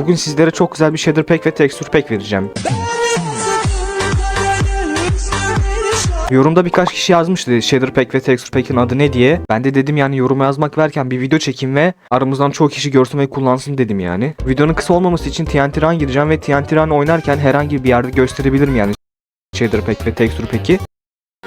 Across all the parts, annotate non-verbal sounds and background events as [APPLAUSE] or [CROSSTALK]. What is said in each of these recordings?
bugün sizlere çok güzel bir shader pack ve texture pack vereceğim. Yorumda birkaç kişi yazmıştı shader pack ve texture pack'in adı ne diye. Ben de dedim yani yoruma yazmak verken bir video çekeyim ve aramızdan çoğu kişi görsün ve kullansın dedim yani. Videonun kısa olmaması için TNT Run gireceğim ve TNT Run oynarken herhangi bir yerde gösterebilirim yani shader pack ve texture pack'i.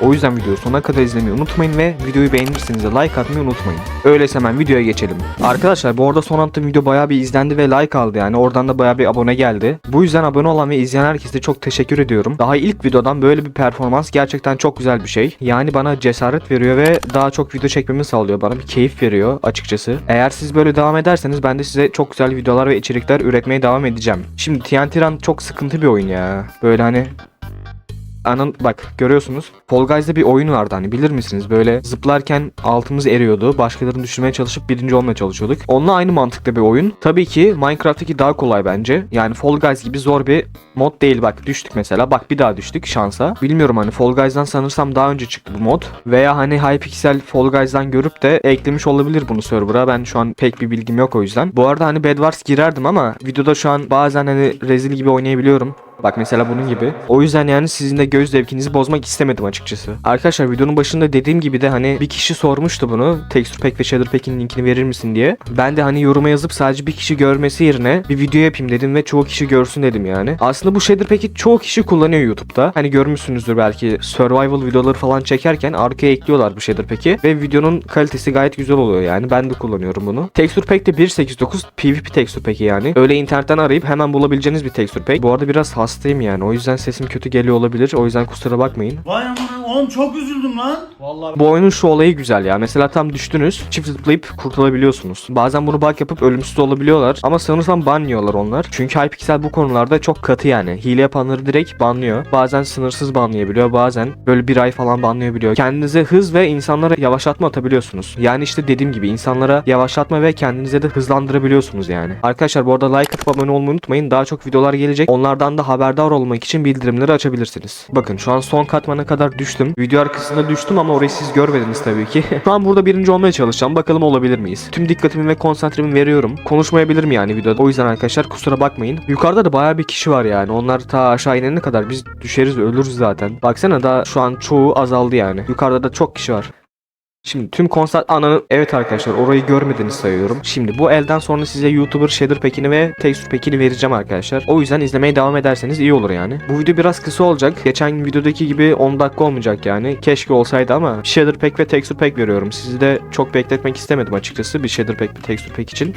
O yüzden videoyu sonuna kadar izlemeyi unutmayın ve videoyu beğenirseniz de like atmayı unutmayın. Öyleyse hemen videoya geçelim. Arkadaşlar bu arada son attığım video bayağı bir izlendi ve like aldı yani oradan da bayağı bir abone geldi. Bu yüzden abone olan ve izleyen herkese çok teşekkür ediyorum. Daha ilk videodan böyle bir performans gerçekten çok güzel bir şey. Yani bana cesaret veriyor ve daha çok video çekmemi sağlıyor. Bana bir keyif veriyor açıkçası. Eğer siz böyle devam ederseniz ben de size çok güzel videolar ve içerikler üretmeye devam edeceğim. Şimdi TNT Run çok sıkıntı bir oyun ya. Böyle hani Anan bak görüyorsunuz. Fall Guys'da bir oyun vardı hani bilir misiniz? Böyle zıplarken altımız eriyordu. Başkalarını düşürmeye çalışıp birinci olmaya çalışıyorduk. Onunla aynı mantıkta bir oyun. Tabii ki Minecraft'taki daha kolay bence. Yani Fall Guys gibi zor bir mod değil bak düştük mesela. Bak bir daha düştük şansa. Bilmiyorum hani Fall Guys'dan sanırsam daha önce çıktı bu mod. Veya hani Hypixel Fall Guys'dan görüp de eklemiş olabilir bunu server'a. Ben şu an pek bir bilgim yok o yüzden. Bu arada hani Bed Wars girerdim ama videoda şu an bazen hani rezil gibi oynayabiliyorum. Bak mesela bunun gibi. O yüzden yani sizin de göz zevkinizi bozmak istemedim açıkçası. Arkadaşlar videonun başında dediğim gibi de hani bir kişi sormuştu bunu. Texture Pack ve Shader Pack'in linkini verir misin diye. Ben de hani yoruma yazıp sadece bir kişi görmesi yerine bir video yapayım dedim ve çoğu kişi görsün dedim yani. Aslında bu Shader Pack'i çoğu kişi kullanıyor YouTube'da. Hani görmüşsünüzdür belki survival videoları falan çekerken arkaya ekliyorlar bu Shader Pack'i ve videonun kalitesi gayet güzel oluyor yani. Ben de kullanıyorum bunu. Texture Pack de 1.8.9 PvP Texture Pack'i yani. Öyle internetten arayıp hemen bulabileceğiniz bir Texture Pack. Bu arada biraz hastayım yani. O yüzden sesim kötü geliyor olabilir. O yüzden kusura bakmayın. Vay amına oğlum çok üzüldüm lan. Vallahi Bu oyunun şu olayı güzel ya. Mesela tam düştünüz. Çift zıplayıp kurtulabiliyorsunuz. Bazen bunu bug yapıp ölümsüz olabiliyorlar. Ama sanırsam ban yiyorlar onlar. Çünkü Hypixel bu konularda çok katı yani. Hile yapanları direkt banlıyor. Bazen sınırsız banlayabiliyor. Bazen böyle bir ay falan banlayabiliyor. Kendinize hız ve insanlara yavaşlatma atabiliyorsunuz. Yani işte dediğim gibi insanlara yavaşlatma ve kendinize de hızlandırabiliyorsunuz yani. Arkadaşlar bu arada like atıp abone olmayı unutmayın. Daha çok videolar gelecek. Onlardan da haberdar olmak için bildirimleri açabilirsiniz. Bakın şu an son katmana kadar düştüm. Video arkasında düştüm ama orayı siz görmediniz tabii ki. [LAUGHS] şu an burada birinci olmaya çalışacağım. Bakalım olabilir miyiz? Tüm dikkatimi ve konsantremi veriyorum. Konuşmayabilirim yani videoda. O yüzden arkadaşlar kusura bakmayın. Yukarıda da bayağı bir kişi var yani. Onlar ta aşağı inene kadar biz düşeriz ölürüz zaten. Baksana da şu an çoğu azaldı yani. Yukarıda da çok kişi var. Şimdi tüm konser ananı evet arkadaşlar orayı görmediniz sayıyorum. Şimdi bu elden sonra size YouTuber shader pack'ini ve texture pack'ini vereceğim arkadaşlar. O yüzden izlemeye devam ederseniz iyi olur yani. Bu video biraz kısa olacak. Geçen videodaki gibi 10 dakika olmayacak yani. Keşke olsaydı ama shader pack ve texture pack veriyorum. Sizi de çok bekletmek istemedim açıkçası bir shader pack ve texture pack için.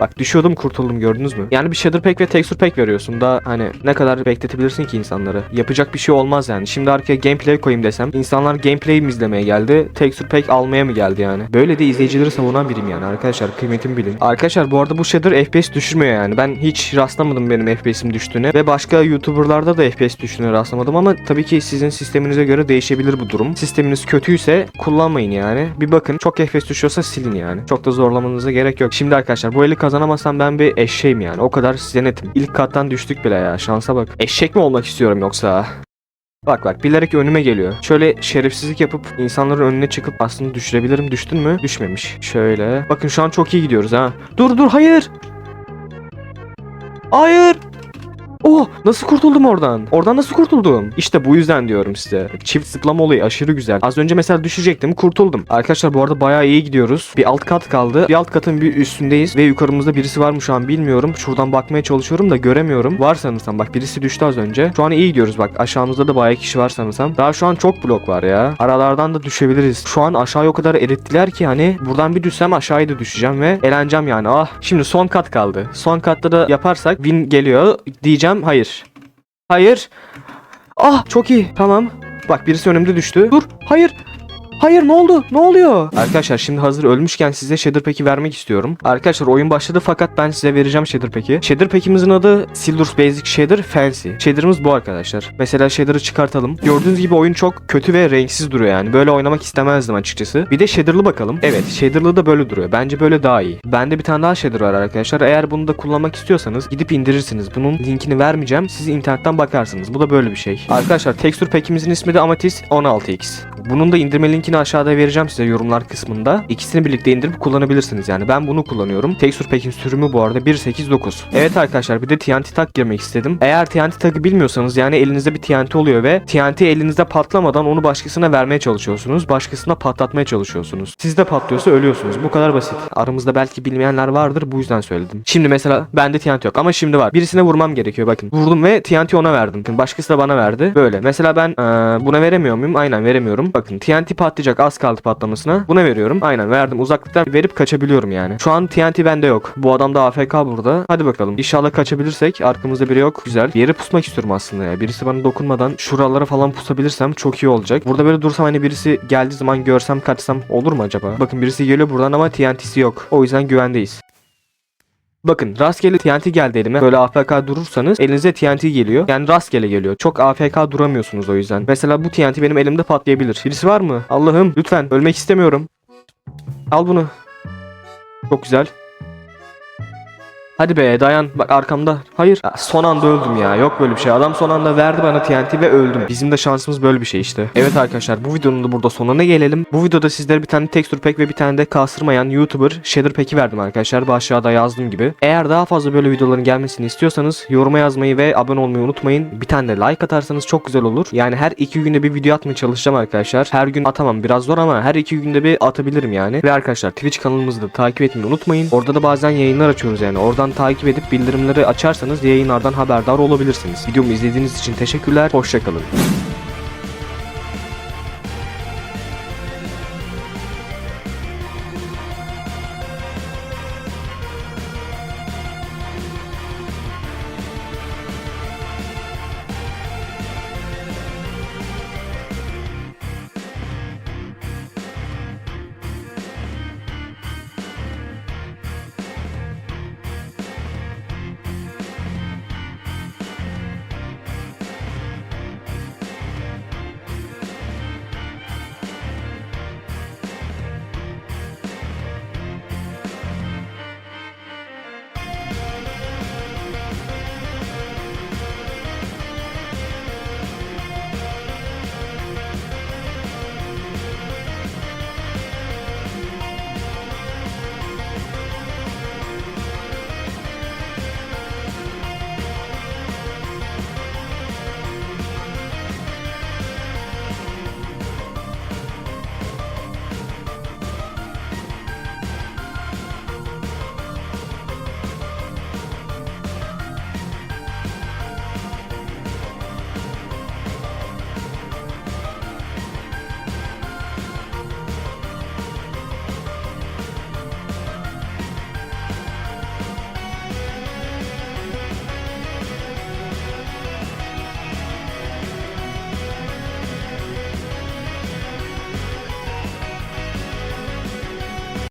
Bak düşüyordum kurtuldum gördünüz mü? Yani bir shader pack ve texture pack veriyorsun da hani ne kadar bekletebilirsin ki insanları? Yapacak bir şey olmaz yani. Şimdi arkaya gameplay koyayım desem insanlar gameplay mi izlemeye geldi? Texture pack almaya mı geldi yani? Böyle de izleyicileri savunan biriyim yani arkadaşlar kıymetimi bilin. Arkadaşlar bu arada bu shader FPS düşürmüyor yani. Ben hiç rastlamadım benim FPS'im düştüğüne ve başka YouTuber'larda da FPS düştüğüne rastlamadım ama tabii ki sizin sisteminize göre değişebilir bu durum. Sisteminiz kötüyse kullanmayın yani. Bir bakın çok FPS düşüyorsa silin yani. Çok da zorlamanıza gerek yok. Şimdi arkadaşlar bu eli kazanamazsam ben bir eşeğim yani. O kadar size netim. İlk kattan düştük bile ya. Şansa bak. Eşek mi olmak istiyorum yoksa? Bak bak bilerek önüme geliyor. Şöyle şerefsizlik yapıp insanların önüne çıkıp aslında düşürebilirim. Düştün mü? Düşmemiş. Şöyle. Bakın şu an çok iyi gidiyoruz ha. Dur dur hayır. Hayır. Oh nasıl kurtuldum oradan? Oradan nasıl kurtuldum? İşte bu yüzden diyorum size. Çift zıplama olayı aşırı güzel. Az önce mesela düşecektim kurtuldum. Arkadaşlar bu arada bayağı iyi gidiyoruz. Bir alt kat kaldı. Bir alt katın bir üstündeyiz ve yukarımızda birisi var mı şu an bilmiyorum. Şuradan bakmaya çalışıyorum da göremiyorum. Var sanırsam bak birisi düştü az önce. Şu an iyi gidiyoruz bak aşağımızda da bayağı kişi var sanırsam. Daha şu an çok blok var ya. Aralardan da düşebiliriz. Şu an aşağıya o kadar erittiler ki hani buradan bir düşsem aşağıya da düşeceğim ve eğleneceğim yani. Ah şimdi son kat kaldı. Son katta da yaparsak win geliyor diyeceğim. Hayır. Hayır. Ah çok iyi. Tamam. Bak birisi önümde düştü. Dur. Hayır. Hayır ne oldu? Ne oluyor? Arkadaşlar şimdi hazır ölmüşken size Shader Pack'i vermek istiyorum. Arkadaşlar oyun başladı fakat ben size vereceğim Shader Pack'i. Shader Pack'imizin adı Sildur's Basic Shader Fancy. Shader'ımız bu arkadaşlar. Mesela Shader'ı çıkartalım. Gördüğünüz gibi oyun çok kötü ve renksiz duruyor yani. Böyle oynamak istemezdim açıkçası. Bir de Shader'lı bakalım. Evet Shader'lı da böyle duruyor. Bence böyle daha iyi. Bende bir tane daha Shader var arkadaşlar. Eğer bunu da kullanmak istiyorsanız gidip indirirsiniz. Bunun linkini vermeyeceğim. Siz internetten bakarsınız. Bu da böyle bir şey. Arkadaşlar Texture Pack'imizin ismi de Amethyst 16X. Bunun da indirme linkini aşağıda vereceğim size yorumlar kısmında. İkisini birlikte indirip kullanabilirsiniz yani. Ben bunu kullanıyorum. Texture Pack'in sürümü bu arada 1.8.9. Evet arkadaşlar bir de TNT tak girmek istedim. Eğer TNT takı bilmiyorsanız yani elinizde bir TNT oluyor ve TNT elinizde patlamadan onu başkasına vermeye çalışıyorsunuz. Başkasına patlatmaya çalışıyorsunuz. Sizde patlıyorsa ölüyorsunuz. Bu kadar basit. Aramızda belki bilmeyenler vardır bu yüzden söyledim. Şimdi mesela bende TNT yok ama şimdi var. Birisine vurmam gerekiyor bakın. Vurdum ve TNT ona verdim. Başkası da bana verdi. Böyle. Mesela ben eee, buna veremiyor muyum? Aynen veremiyorum. Bakın TNT patlayacak az kaldı patlamasına. Buna veriyorum. Aynen verdim. Uzaklıktan verip kaçabiliyorum yani. Şu an TNT bende yok. Bu adam da AFK burada. Hadi bakalım. İnşallah kaçabilirsek. Arkamızda biri yok. Güzel. Bir yere pusmak istiyorum aslında ya. Birisi bana dokunmadan şuralara falan pusabilirsem çok iyi olacak. Burada böyle dursam hani birisi geldiği zaman görsem kaçsam olur mu acaba? Bakın birisi geliyor buradan ama TNT'si yok. O yüzden güvendeyiz. Bakın rastgele TNT geldi elime. Böyle AFK durursanız elinize TNT geliyor. Yani rastgele geliyor. Çok AFK duramıyorsunuz o yüzden. Mesela bu TNT benim elimde patlayabilir. Birisi var mı? Allah'ım lütfen ölmek istemiyorum. Al bunu. Çok güzel. Hadi be dayan. Bak arkamda. Hayır. Ya, son anda öldüm ya. Yok böyle bir şey. Adam son anda verdi bana TNT ve öldüm. Bizim de şansımız böyle bir şey işte. Evet arkadaşlar bu videonun da burada sonuna gelelim. Bu videoda sizlere bir tane texture pack ve bir tane de kasırmayan YouTuber shader pack'i verdim arkadaşlar. Bu aşağıda yazdığım gibi. Eğer daha fazla böyle videoların gelmesini istiyorsanız yoruma yazmayı ve abone olmayı unutmayın. Bir tane de like atarsanız çok güzel olur. Yani her iki günde bir video atmaya çalışacağım arkadaşlar. Her gün atamam biraz zor ama her iki günde bir atabilirim yani. Ve arkadaşlar Twitch kanalımızı da takip etmeyi unutmayın. Orada da bazen yayınlar açıyoruz yani. Oradan takip edip bildirimleri açarsanız yayınlardan haberdar olabilirsiniz. Videomu izlediğiniz için teşekkürler. Hoşçakalın.